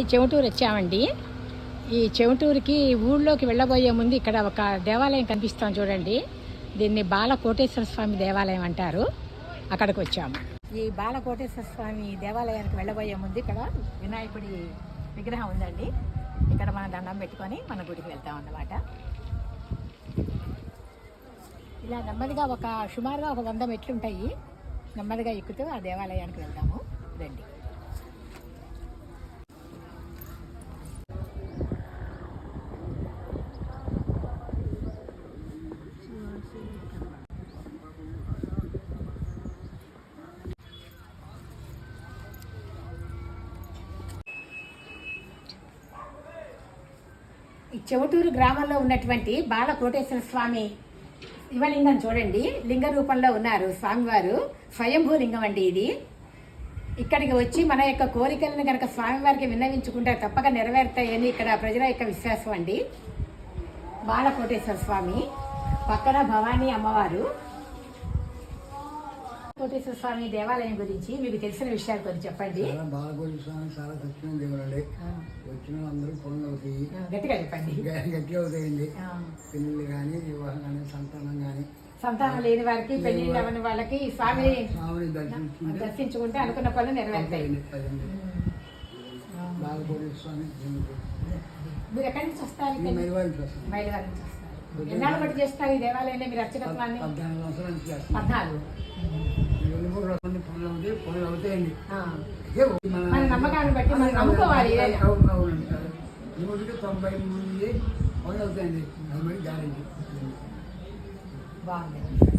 ఈ చెవిటూరు వచ్చామండి. ఈ చెవిటూరుకి ఊళ్ళోకి వెళ్ళబోయే ముందు ఇక్కడ ఒక దేవాలయం కనిపిస్తాం చూడండి. దీన్ని బాలకోటేశ్వర స్వామి దేవాలయం అంటారు. అక్కడికి వచ్చాము. ఈ బాలకోటేశ్వర స్వామి దేవాలయానికి వెళ్ళబోయే ముందు ఇక్కడ వినాయకుడి విగ్రహం ఉందండి. ఇక్కడ మన దండం పెట్టుకొని మన గుడికి వెళ్తాం అన్నమాట. ఇలా నెమ్మదిగా ఒక సుమారుగా ఒక వంద మెట్లు ఉంటాయి. నెమ్మదిగా ఎక్కుతూ ఆ దేవాలయానికి వెళ్తాము. రండి. చెవటూరు గ్రామంలో ఉన్నటువంటి బాల కోటేశ్వర స్వామి శివలింగం చూడండి. లింగ రూపంలో ఉన్నారు స్వామివారు. స్వయంభూ లింగం అండి ఇది. ఇక్కడికి వచ్చి మన యొక్క కోరికలను కనుక స్వామివారికి విన్నవించుకుంటే తప్పక నెరవేరుతాయని ఇక్కడ ప్రజల యొక్క విశ్వాసం అండి. బాలకోటేశ్వర స్వామి పక్కన భవానీ అమ్మవారు కోటేశ్వర స్వామి దేవాలయం గురించి మీకు తెలిసిన విషయాలు కొంచెం చెప్పండి. చాలా బాలకోటి స్వామి చాలా సత్యమైన దేవుడు అండి వచ్చిన వాళ్ళందరూ పనులు అవుతాయి. గట్టిగా చెప్పండి. గట్టిగా అవుతాయండి. పెళ్ళిళ్ళు కానీ వివాహం కానీ సంతానం కానీ సంతానం లేని వారికి పెళ్ళి అవ్వని వాళ్ళకి స్వామిని దర్శించుకుంటే అనుకున్న పనులు నెరవేరుతాయి. అవుతాయండి అదండి బాలకోటి స్వామి మీరు ఎక్కడి నుంచి వస్తారు? మైలవారి నుంచి వస్తారు. ఎన్నాళ్ళు బట్టి చేస్తారు ఈ దేవాలయంలో మీరు అర్చకత్వాన్ని పద్నాలుగు సంవత్సరాల నుంచి చేస్తాం పద్నాలుగు రెండు మూడు రోజులు పనులు అవుతాయి పనులు అవుతాయండి మన నమ్మకాన్ని బట్టి మనం నమ్ముకోవాలి నూటికి తొంభై మంది పనులు అవుతాయండి. అది మరి గ్యారెంటీ బాగుంది.